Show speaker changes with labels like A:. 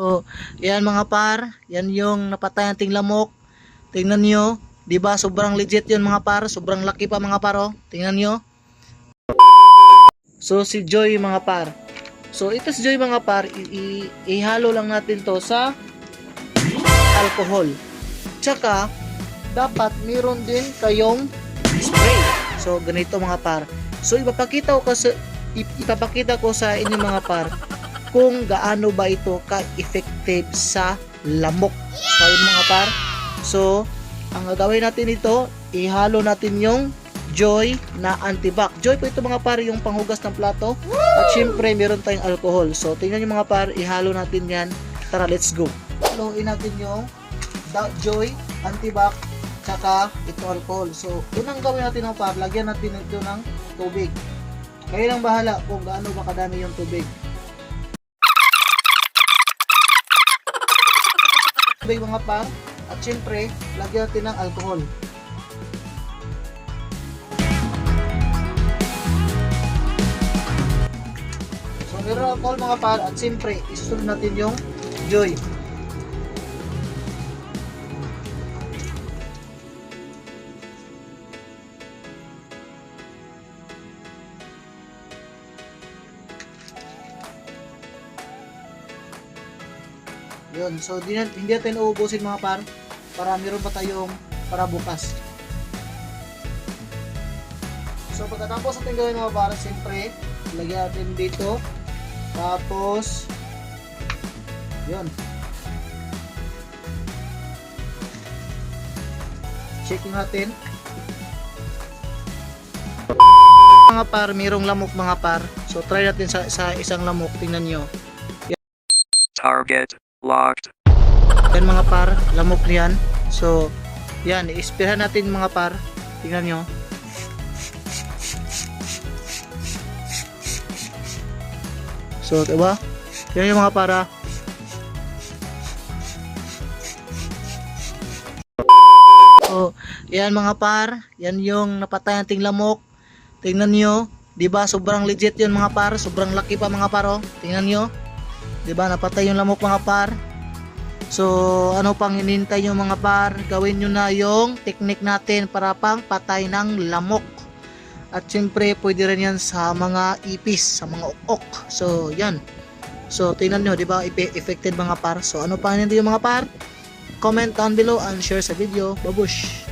A: So, yan mga par, yan yung napatay nating lamok. Tingnan nyo, di ba sobrang legit yun mga par, sobrang laki pa mga par oh. Tingnan nyo. So si Joy mga par. So ito si Joy mga par, ihalo lang natin to sa alcohol. Tsaka, dapat meron din kayong spray. So ganito mga par. So ipapakita ko kasi ip- ipapakita ko sa inyo mga par kung gaano ba ito ka-effective sa lamok. So yun mga par. So ang gagawin natin ito, ihalo natin yung Joy na antibac. Joy po ito mga par yung panghugas ng plato. At syempre meron tayong alcohol. So tingnan nyo mga par, ihalo natin yan. Tara, let's go. Haluin natin yung Joy, antibac, tsaka ito alcohol. So unang gawin natin mga par, lagyan natin ito ng tubig. Kayo lang bahala kung gaano ba kadami yung tubig. Tubig mga par, at syempre, lagyan natin ng alcohol. So, meron alcohol mga par, at syempre, isusunod natin yung joy. Yun, so di, hindi natin uubusin mga par para meron pa tayong para bukas. So pagkatapos natin gawin mga par, siyempre, lagyan natin dito. Tapos, yun. Checking natin. Mga par, mayroong lamok mga par. So try natin sa, sa isang lamok, tingnan nyo.
B: Target locked.
A: Yan mga par, lamok niyan. So, yan, ispirahan natin mga par. Tingnan nyo. So, diba? Yan yung mga para. So, yan mga par, yan yung napatay nating lamok. Tingnan nyo, 'di ba? Sobrang legit 'yun mga par, sobrang laki pa mga par oh. Tingnan nyo. 'Di ba? Napatay yung lamok mga par. So, ano pang hinintay nyo mga par? Gawin nyo na yung technique natin para pang patay ng lamok. At syempre, pwede rin yan sa mga ipis, sa mga ok So, yan. So, tingnan nyo, di ba? Effective mga par. So, ano pa hinintay yung mga par? Comment down below and share sa video. Babush!